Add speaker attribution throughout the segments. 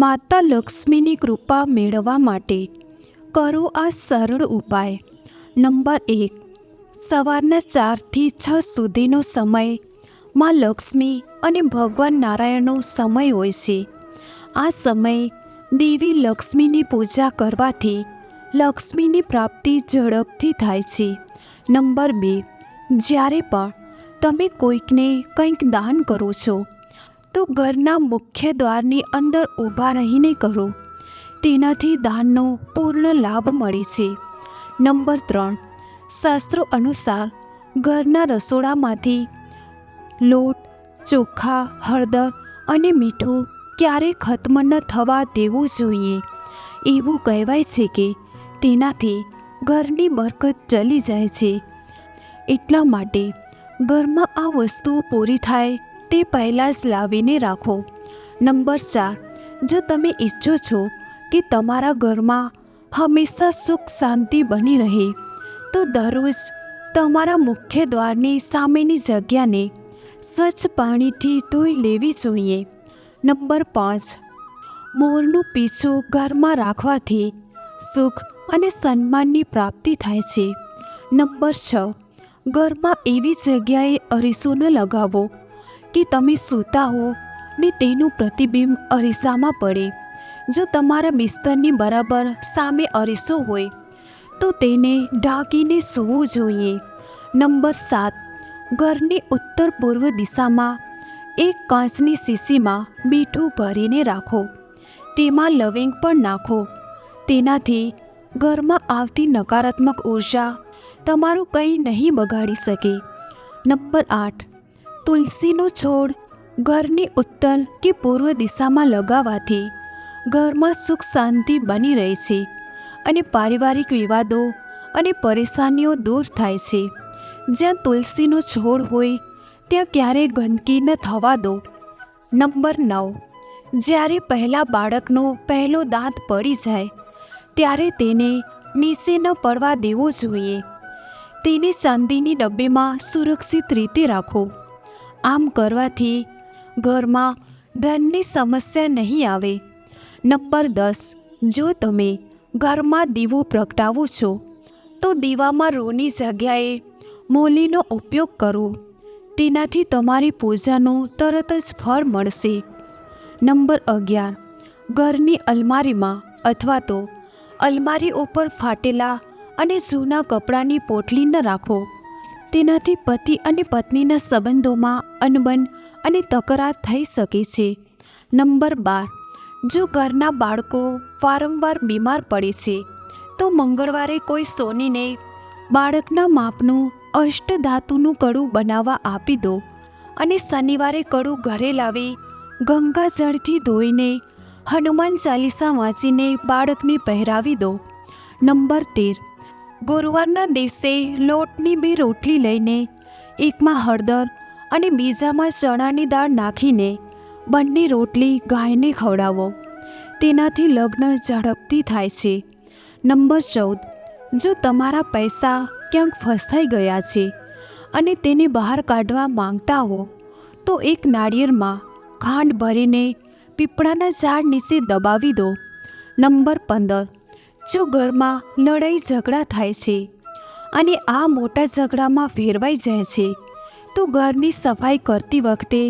Speaker 1: માતા લક્ષ્મીની કૃપા મેળવવા માટે કરો આ સરળ ઉપાય. નંબર એક, સવારના ચારથી છ સુધીનો સમયમાં લક્ષ્મી અને ભગવાન નારાયણનો સમય હોય છે. આ સમય દેવી લક્ષ્મીની પૂજા કરવાથી લક્ષ્મીની પ્રાપ્તિ ઝડપથી થાય છે. નંબર બે, જ્યારે પણ તમે કોઈકને કંઈક દાન કરો છો તો ઘરના મુખ્ય દ્વારની અંદર ઊભા રહીને કરો. તેનાથી દાનનો પૂર્ણ લાભ મળે છે. નંબર ત્રણ. શાસ્ત્રો અનુસાર ઘરના રસોડામાંથી લોટ, ચોખા, હળદર અને મીઠું ક્યારેય ખત્મ ન થવા દેવું જોઈએ. એવું કહેવાય છે કે તેનાથી ઘરની બરકત ચલી જાય છે. એટલા માટે ઘરમાં આ વસ્તુઓ પૂરી થાય તે પહેલાં જ લાવીને રાખો. નંબર ચાર, જો તમે ઈચ્છો છો કે તમારા ઘરમાં હંમેશા સુખ શાંતિ બની રહે, તો દરરોજ તમારા મુખ્ય દ્વારની સામેની જગ્યાને સ્વચ્છ પાણીથી ધોઈ લેવી જોઈએ. નંબર પાંચ, મોરનું પીછું ઘરમાં રાખવાથી સુખ અને સન્માનની પ્રાપ્તિ થાય છે. નંબર છ, ઘરમાં એવી જગ્યાએ અરીસો ન લગાવો કે તમે સૂતા હો ને તેનું પ્રતિબિંબ અરીસામાં પડે. જો તમારા બિસ્તરની બરાબર સામે અરીસો હોય, તો તેને ઢાંકીને સૂવું જોઈએ. નંબર સાત, ઘરની ઉત્તર પૂર્વ દિશામાં એક કાંસની શીશીમાં મીઠું ભરીને રાખો. તેમાં લવિંગ પણ નાખો. તેનાથી ઘરમાં આવતી નકારાત્મક ઊર્જા તમારું કંઈ નહીં બગાડી શકે. નંબર આઠ તુલસીનો છોડ ઘરની ઉત્તર કે પૂર્વ દિશામાં લગાવવાથી ઘરમાં સુખ શાંતિ બની રહે છે અને પારિવારિક વિવાદો અને પરેશાનીઓ દૂર થાય છે. જ્યાં તુલસીનો છોડ હોય, ત્યાં ક્યારેય ગંદકી ન થવા દો. નંબર નવ. જ્યારે પહેલાં બાળકનો પહેલો દાંત પડી જાય, ત્યારે તેને નીચે ન પડવા દેવો જોઈએ. તેને ચાંદીની ડબ્બીમાં સુરક્ષિત રીતે રાખો. આમ કરવાથી ઘરમાં ધનની સમસ્યા નહીં આવે. નંબર દસ, જો તમે ઘરમાં દીવો પ્રગટાવો છો, તો દીવામાં રોની જગ્યાએ મોલીનો ઉપયોગ કરો. તેનાથી તમારી પૂજાનું તરત જ ફળ મળશે. નંબર અગિયાર, ઘરની અલમારીમાં અથવા તો અલમારી ઉપર ફાટેલા અને જૂના કપડાની પોટલી ન રાખો. તેનાથી પતિ અને પત્નીના સંબંધોમાં અનબન અને તકરાર થઈ શકે છે. નંબર બાર. જો ઘરના બાળકો વારંવાર બીમાર પડે છે, તો મંગળવારે કોઈ સોનીને બાળકના માપનું અષ્ટધાતુનું કડું બનાવવા આપી દો અને શનિવારે કડું ઘરે લાવી ગંગાજળથી ધોઈને હનુમાન ચાલીસા વાંચીને બાળકને પહેરાવી દો. નંબર તેર. ગુરુવારના દિવસે લોટની બે રોટલી લઈને, એકમાં હળદર અને બીજામાં ચણાની દાળ નાખીને બંને રોટલી ગાયને ખવડાવો. તેનાથી લગ્ન ઝડપથી થાય છે. નંબર ચૌદ. જો તમારા પૈસા ક્યાંક ફસાઈ ગયા છે અને તેને બહાર કાઢવા માંગતા હો, તો એક નાળિયેરમાં ખાંડ ભરીને પીપળાના ઝાડ નીચે દબાવી દો. નંબર પંદર. જો ઘરમાં લડાઈ ઝઘડા થાય છે અને આ મોટા ઝઘડામાં ફેરવાઈ જાય છે. તો ઘરની સફાઈ કરતી વખતે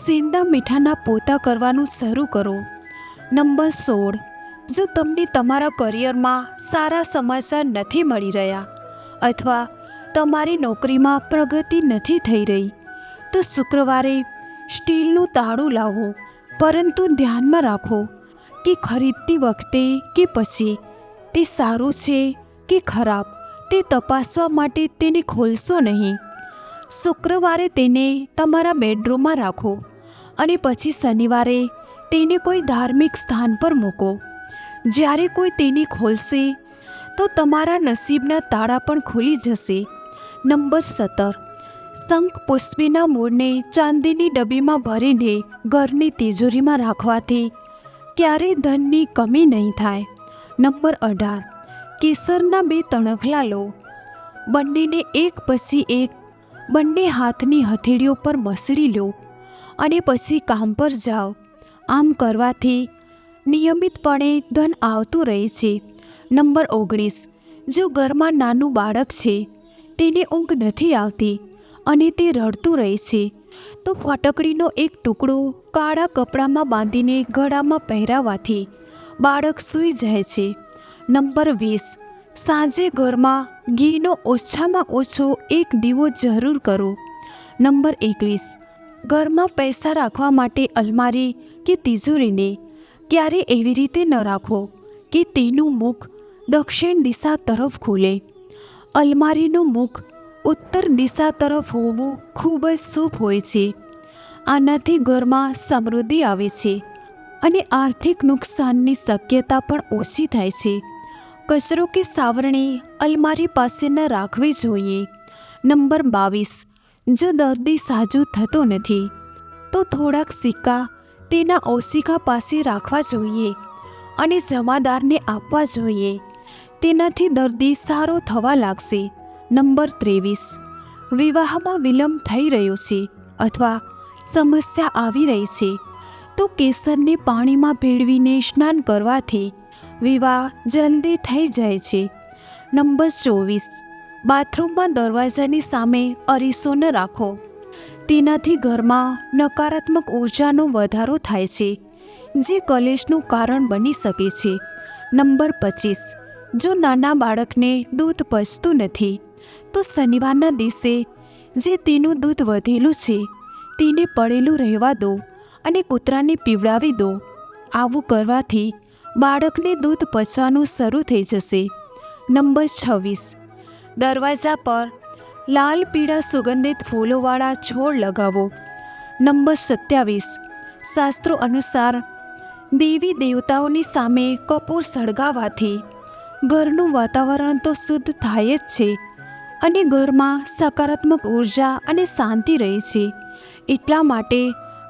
Speaker 1: સેંદા મીઠાના પોતા કરવાનું શરૂ કરો. નંબર સોળ. જો તમને તમારા કરિયરમાં સારા સમાચાર નથી મળી રહ્યા અથવા તમારી નોકરીમાં પ્રગતિ નથી થઈ રહી, તો શુક્રવારે સ્ટીલનું તાળું લાવો, પરંતુ ધ્યાનમાં રાખો કે ખરીદતી વખતે કે પછી તે સારું છે કે ખરાબ તે તપાસવા માટે તેને ખોલશો નહીં. શુક્રવારે તેને તમારા બેડરૂમમાં રાખો અને પછી શનિવારે તેને કોઈ ધાર્મિક સ્થાન પર મૂકો. જ્યારે કોઈ તેને ખોલશે, તો તમારા નસીબના તાળા પણ ખુલી જશે. નંબર સત્તર. શંખ પુષ્પીના મૂળને ચાંદીની ડબ્બીમાં ભરીને ઘરની તિજોરીમાં રાખવાથી ક્યારેય ધનની કમી નહીં થાય. નંબર અઢાર. કેસરના બે તણખલા લો. બંનેને એક પછી એક, બંને હાથની હથેળીઓ પર મસરી લો અને પછી કામ પર જાઓ. આમ કરવાથી નિયમિતપણે ધન આવતું રહે છે. નંબર ઓગણીસ. જો ઘરમાં નાનું બાળક છે, તેને ઊંઘ નથી આવતી અને તે રડતું રહે છે, તો ફટકડીનો એક ટુકડો કાળા કપડામાં બાંધીને ગળામાં પહેરાવાથી બાળક સૂઈ જાય છે. નંબર વીસ. સાંજે ઘરમાં ઘીનો ઓછામાં ઓછો એક દીવો જરૂર કરો. નંબર એકવીસ. ઘરમાં પૈસા રાખવા માટે અલમારી કે તિજોરીને ક્યારે એવી રીતે ન રાખો કે તેનું મુખ દક્ષિણ દિશા તરફ ખુલે. અલમારીનું મુખ ઉત્તર દિશા તરફ હોવું ખૂબ જ શુભ હોય છે. આનાથી ઘરમાં સમૃદ્ધિ આવે છે. અને આર્થિક નુકસાનની શક્યતા પણ ઓછી થાય છે. કચરો કે સાવરણી અલમારી પાસે ન રાખવી જોઈએ. નંબર બાવીસ. જો દર્દી સાજો થતો નથી, તો થોડાક સિક્કા તેના ઓશિકા પાસે રાખવા જોઈએ અને જમાદારને આપવા જોઈએ. તેનાથી દર્દી સારો થવા લાગશે. નંબર ત્રેવીસ. વિવાહમાં વિલંબ થઈ રહ્યો છે અથવા સમસ્યા આવી રહી છે. તો કેસરને પાણીમાં ભેળવીને સ્નાન કરવાથી વિવાહ જલ્દી થઈ જાય છે. નંબર ચોવીસ. બાથરૂમમાં દરવાજાની સામે અરીસો ન રાખો. તેનાથી ઘરમાં નકારાત્મક ઉર્જાનો વધારો થાય છે, જે કલેશનું કારણ બની શકે છે. નંબર પચીસ. જો નાના બાળકને દૂધ પચતું નથી, તો શનિવારના દિવસે જે તેનું દૂધ વધેલું છે, તેને પડેલું રહેવા દો. અને કૂતરાને પીવડાવી દો. આવું કરવાથી બાળકને દૂધ પચવાનું શરૂ થઈ જશે. નંબર છવ્વીસ. દરવાજા પર લાલ પીળા સુગંધિત ફૂલોવાળા છોડ લગાવો. નંબર સત્યાવીસ. શાસ્ત્રો અનુસાર દેવી દેવતાઓની સામે કપૂર સળગાવાથી ઘરનું વાતાવરણ તો શુદ્ધ થાય જ છે અને ઘરમાં સકારાત્મક ઊર્જા અને શાંતિ રહે છે. એટલા માટે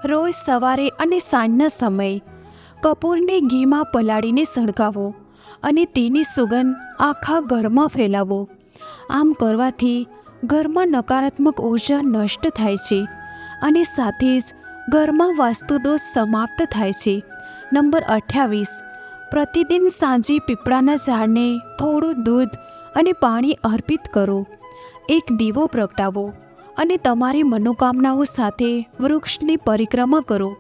Speaker 1: રોજ સવારે અને સાંજના સમયે કપૂરને ઘીમાં પલાળીને સળગાવો અને તેની સુગંધ આખા ઘરમાં ફેલાવો. આમ કરવાથી ઘરમાં નકારાત્મક ઊર્જા નષ્ટ થાય છે અને સાથે જ ઘરમાં વાસ્તુદોષ સમાપ્ત થાય છે. નંબર અઠ્યાવીસ. પ્રતિદિન સાંજે પીપળાના ઝાડને થોડું દૂધ અને પાણી અર્પિત કરો. એક દીવો પ્રગટાવો. અને તમારી મનોકામનાઓ સાથે વૃક્ષની પરિક્રમા કરો.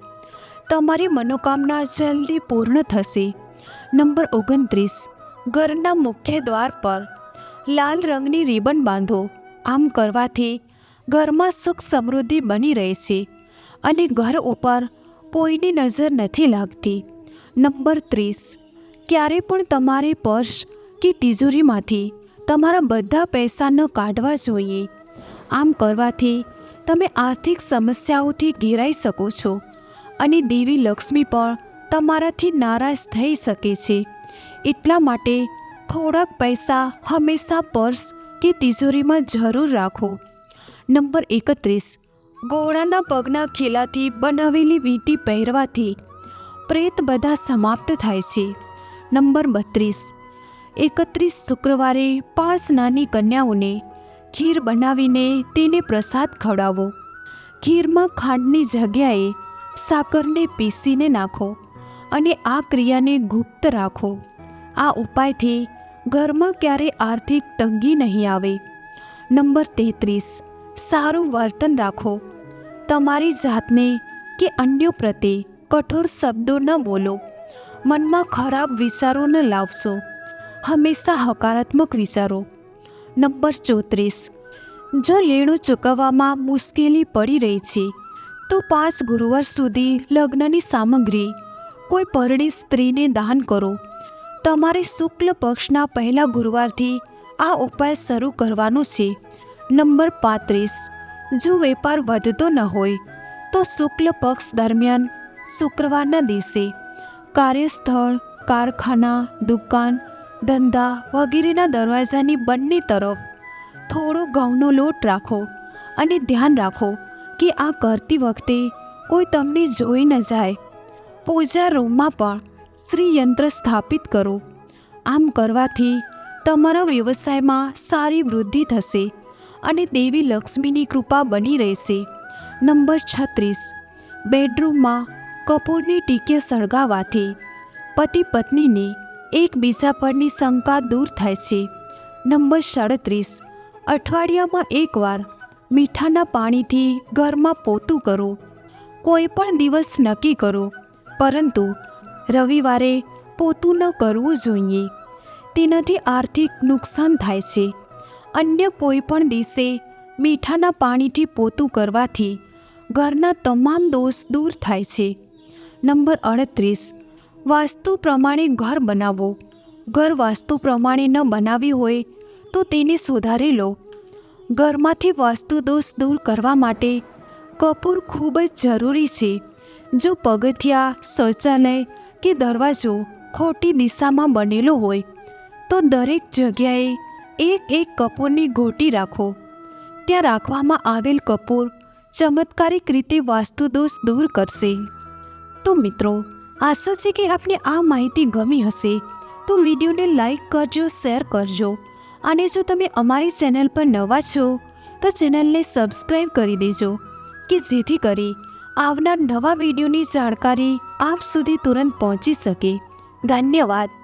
Speaker 1: તમારી મનોકામના જલ્દી પૂર્ણ થશે. નંબર ઓગણત્રીસ. ઘરના મુખ્ય દ્વાર પર લાલ રંગની રિબન બાંધો. આમ કરવાથી ઘરમાં સુખ સમૃદ્ધિ બની રહે છે અને ઘર ઉપર કોઈની નજર નથી લાગતી. નંબર ત્રીસ. ક્યારે પણ તમારે પર્સ કે તિજોરીમાંથી તમારા બધા પૈસા ન કાઢવા જોઈએ. આમ કરવાથી તમે આર્થિક સમસ્યાઓથી ઘેરાઈ શકો છો અને દેવી લક્ષ્મી પણ તમારાથી નારાજ થઈ શકે છે. એટલા માટે થોડાક પૈસા હંમેશા પર્સ કે તિજોરીમાં જરૂર રાખો. નંબર એકત્રીસ. ઘોડાના પગના ખીલાથી બનાવેલી વીંટી પહેરવાથી પ્રેત બધા સમાપ્ત થાય છે. નંબર બત્રીસ. એકત્રીસ શુક્રવારે પાંચ નાની કન્યાઓને ખીર બનાવીને તેને પ્રસાદ ખવડાવો. ખીરમાં ખાંડની જગ્યાએ સાકરને પીસીને નાખો અને આ ક્રિયાને ગુપ્ત રાખો. આ ઉપાયથી ઘરમાં ક્યારે આર્થિક તંગી નહીં આવે. નંબર તેત્રીસ, સારું વર્તન રાખો. તમારી જાતને કે અન્યો પ્રત્યે કઠોર શબ્દો ન બોલો. મનમાં ખરાબ વિચારો ન લાવશો. હંમેશા હકારાત્મક વિચારો. નંબર ચોત્રીસ. જો લેણું ચૂકવવામાં મુશ્કેલી પડી રહી છે, તો પાંચ ગુરુવાર સુધી લગ્નની સામગ્રી, કોઈ પરણી સ્ત્રીને દાન કરો. તમારે શુક્લ પક્ષના પહેલા ગુરુવારથી આ ઉપાય શરૂ કરવાનો છે. નંબર પાંત્રીસ. જો વેપાર વધતો ન હોય, તો શુક્લ પક્ષ દરમિયાન શુક્રવારના દિવસે કાર્યસ્થળ, કારખાના, દુકાન ધંધા વગેરેના દરવાજાની બંને તરફ થોડો ઘઉંનો લોટ રાખો અને ધ્યાન રાખો કે આ કરતી વખતે કોઈ તમને જોઈ ન જાય. પૂજા રૂમમાં પણ શ્રીયંત્ર સ્થાપિત કરો. આમ કરવાથી તમારા વ્યવસાયમાં સારી વૃદ્ધિ થશે અને દેવી લક્ષ્મીની કૃપા બની રહેશે. નંબર છત્રીસ. બેડરૂમમાં કપૂરની ટીકે સળગાવવાથી પતિ પત્નીને એકબીજા પરની શંકા દૂર થાય છે. નંબર સાડત્રીસ. અઠવાડિયામાં એકવાર મીઠાના પાણીથી ઘરમાં પોતું કરો. કોઈ પણ દિવસ નક્કી કરો. પરંતુ રવિવારે પોતું ન કરવું જોઈએ. તેનાથી આર્થિક નુકસાન થાય છે. અન્ય કોઈ પણ દિવસે મીઠાના પાણીથી પોતું કરવાથી ઘરના તમામ દોષ દૂર થાય છે. નંબર અડત્રીસ વાસ્તુ પ્રમાણે ઘર બનાવો. ઘર વાસ્તુ પ્રમાણે ન બનાવી હોય તો તેને સુધારી લો. ઘરમાંથી વાસ્તુ દોષ દૂર કરવા માટે કપૂર ખૂબ જ જરૂરી છે. જો પગથિયા, શૌચાલય કે દરવાજો ખોટી દિશામાં બનેલો હોય, તો દરેક જગ્યાએ એક એક કપૂરની ગોટી રાખો. ત્યાં રાખવામાં આવેલ કપૂર ચમત્કારિક રીતે વાસ્તુ દોષ દૂર કરશે. તો મિત્રો આશા છે કે આપને આ માહિતી ગમી હશે. તો વિડીયોને લાઈક કરજો, શેર કરજો. અને જો તમે અમારી ચેનલ પર નવા છો, તો ચેનલને સબસ્ક્રાઈબ કરી દેજો, કે જેથી કરી આવનાર નવા વિડીયોની જાણકારી આપ સુધી તુરંત પહોંચી શકે. ધન્યવાદ.